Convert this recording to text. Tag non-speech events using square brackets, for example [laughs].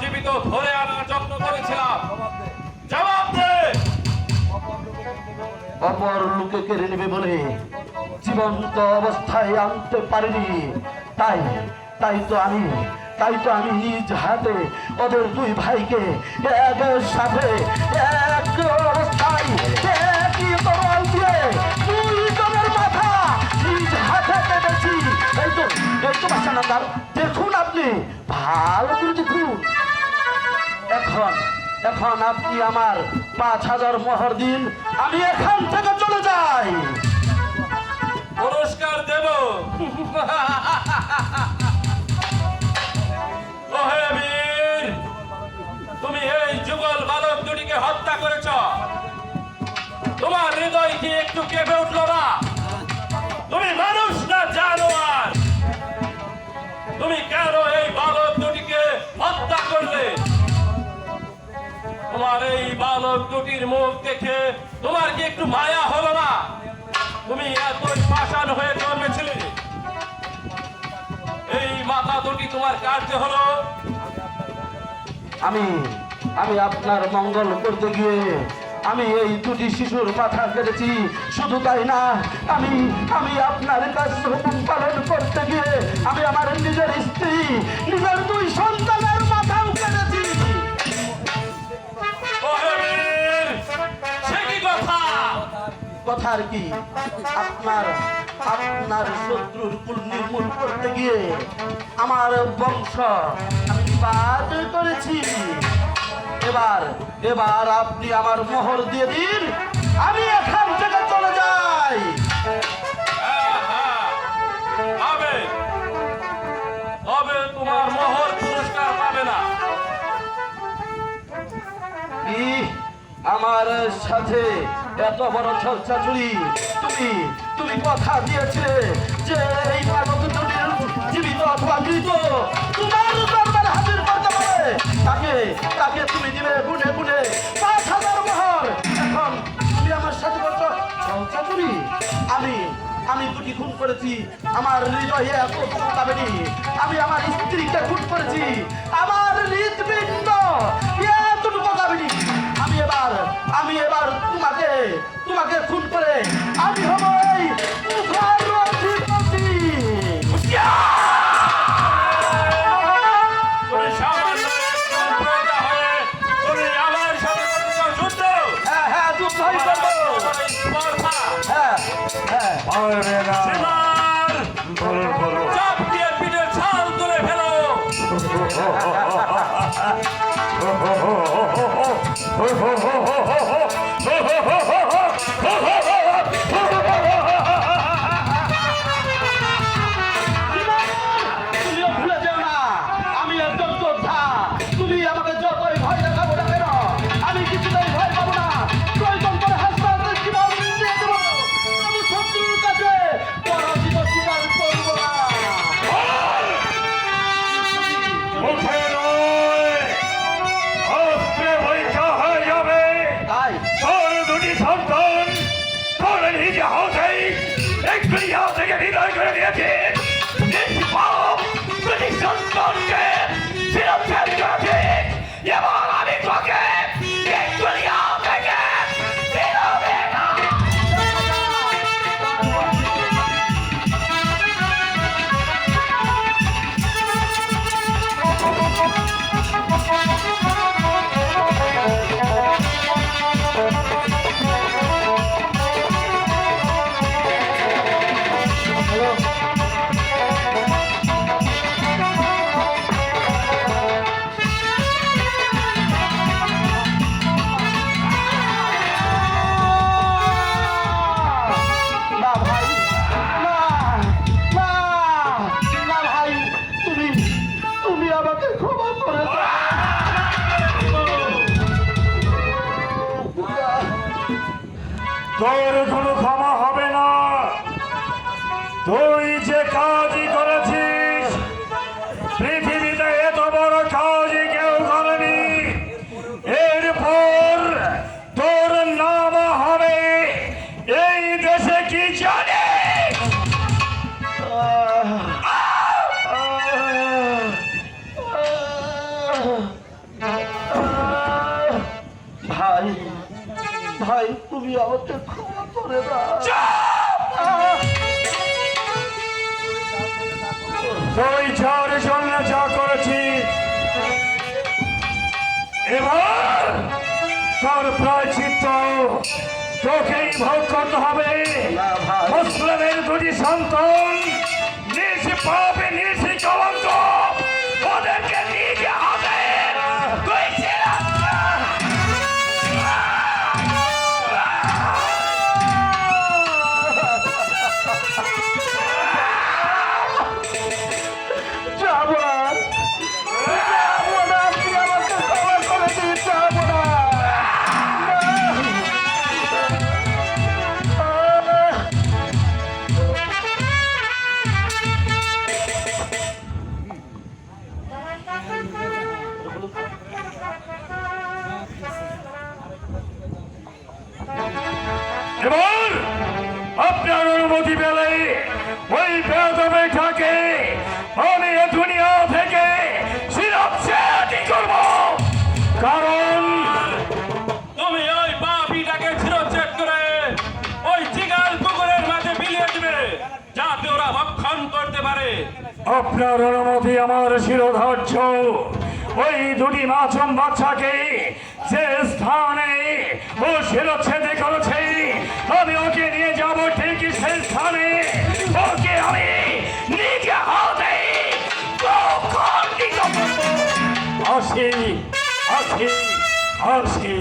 জীবিত ধরে আনার যত্ন করেছিলাম। জবাব দে! অপর লোকে কেড়ে নেবে বলে জীবন্ত অবস্থায় আনতে পারিনি। তাই তাই তো আমি, তাই তো আমি নিজ হাতে ওদের দুই ভাইকে এক সাথে এক এখন আপনি আমার পাঁচ হাজার মোহর দিন, আমি এখান থেকে চলে যাই। পুরস্কার দেব। [laughs] তুমি এই যুগল বালক দুটিকে হত্যা করেছ। তোমার হৃদয় কি একটু কেঁপে উঠল না? তুমি মানুষ না জানোয়ার? তুমি কেন এই এই দুটির মুখ দেখে তোমার কি একটু মায়া হলো না? তুমি এতই পাষাণ হয়ে জন্মেছিলে। এই মাথা দুটি তোমার কার্য হলো? আমি আমি আপনার মঙ্গল করতে গিয়ে আমি এই দুটি শিশুর মাথা কেটেছি। শুধু তাই না, আমি আমি আপনার কাজ কথার কি? আপনার আপনার শত্রুর কুল নির্মূল করতে গিয়ে আমার বংশ আমি বাদ করেছি। এবার এবার আপনি আমার মোহর দিয়ে দিন, আমি আমার সাথে এত বড় চর্চা চুরি, তুমি তুমি কথা দিয়েছে যে এই মানব দুটির জীবিত অথবা মৃত। তোমার দরবারে হাজির করতে পারে তাকে তাকে তুমি দিবে গুনে গুনে পাঁচ হাজার মোহর। এখন তুমি আমার সাথে বলছো চর্চা চুরি। আমি আমি দুটি খুন করেছি। আমার হৃদয়ে এত পাবেনি আমি আমার স্ত্রীকে খুন করেছি। আমার হৃদপিণ্ড তোর নিজ হাতেই এক দুনিয়া থেকে বিদায় করে দিয়েছে নিষ্পাপ দুটি সন্তানকে শিরচ্ছেদ করেছে এবার তোর আমাকে ক্ষমা করে দাও। তুই যার জন্য যা করেছি, এবার তার প্রায় চিত্ত তোকেই ভোগ করতে হবে। মুসলিমের দুটি সন্তান, নিজ পাবে নিজ কলঙ্ক আপনার অনুমতি আমার শিরোধার্য। ওই দুটি মাছম বাচ্চাকে যে স্থানে ও শিরচ্ছেদে করেছে, আমি ওকে নিয়ে যাব ঠিক সেই স্থানে। ওকে আমি নিজে হাতে। আসি আসি আসি।